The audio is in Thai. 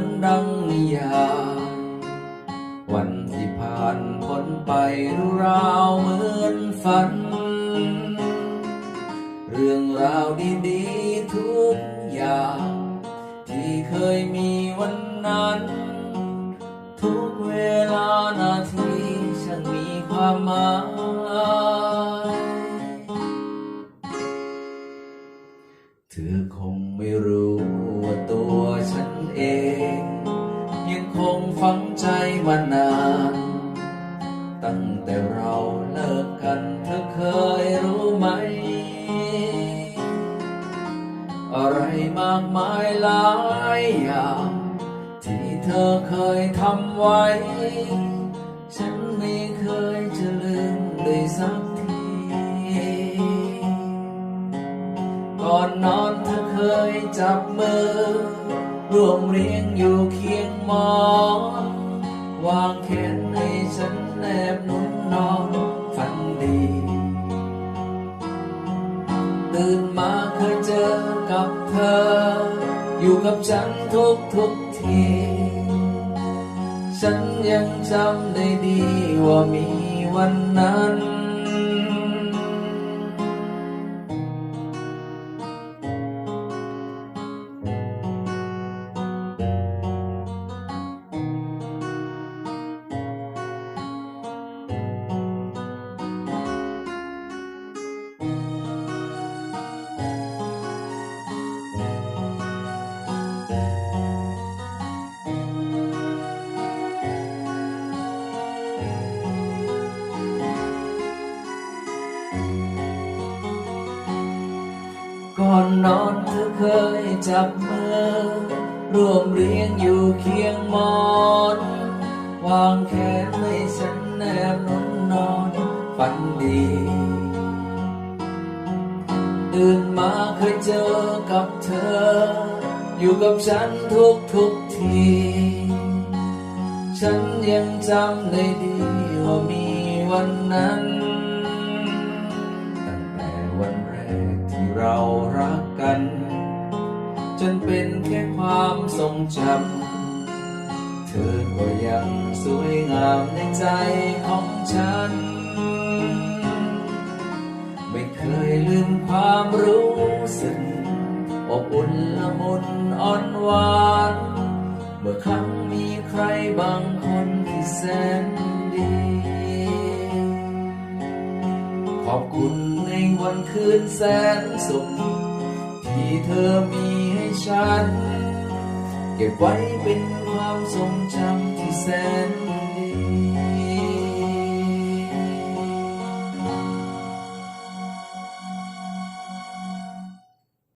นดังนิยายวันที่ผ่านพ้นไปราวเหมือนฝัน เรื่องราวดีๆทุกอย่าง ที่เคยมีวันนั้น ทุกเวลานาทีฉันมีความหมาย เธอคงไม่รู้ว่าตัวฉันเอง ยังคงฝังใจมานาน ตั้งแต่เราเลิกกันเธอเคยรู้ไหม อะไรมากมายหลายอย่าง ที่เธอเคยทำไว้ ฉันไม่เคยจะลืมเลยสักที มือร่วมเรียงอยู่เคียงมอนวางแขนให้ฉันแนบนุนนอนฝันดี ตื่นมาเคยเจอกับเธอ อยู่กับฉันทุกทุกที ฉันยังจำได้ดีว่ามีวันนั้น ก่อนนอนเธอเคยจับมือ ร่วมเรียงอยู่เคียงมอน วางแขนให้ฉันแนบนุนนอนฝันดี ตื่นมาเคยเจอกับเธอ อยู่กับฉันทุกทุกที ฉันยังจำได้ดีว่ามีวันนั้น จนเป็นแค่ความทรงจำ เธอก็ยังสวยงามในใจของฉัน ไม่เคยลืมความรู้สึกอบอุ่นละมุนอ่อนหวาน เมื่อครั้งมีใครบางคนที่แสนดี ขอบคุณในวันคืนแสนสุขที่เธอมี ฉัน เก็บไว้เป็นความทรงจำที่แสนดี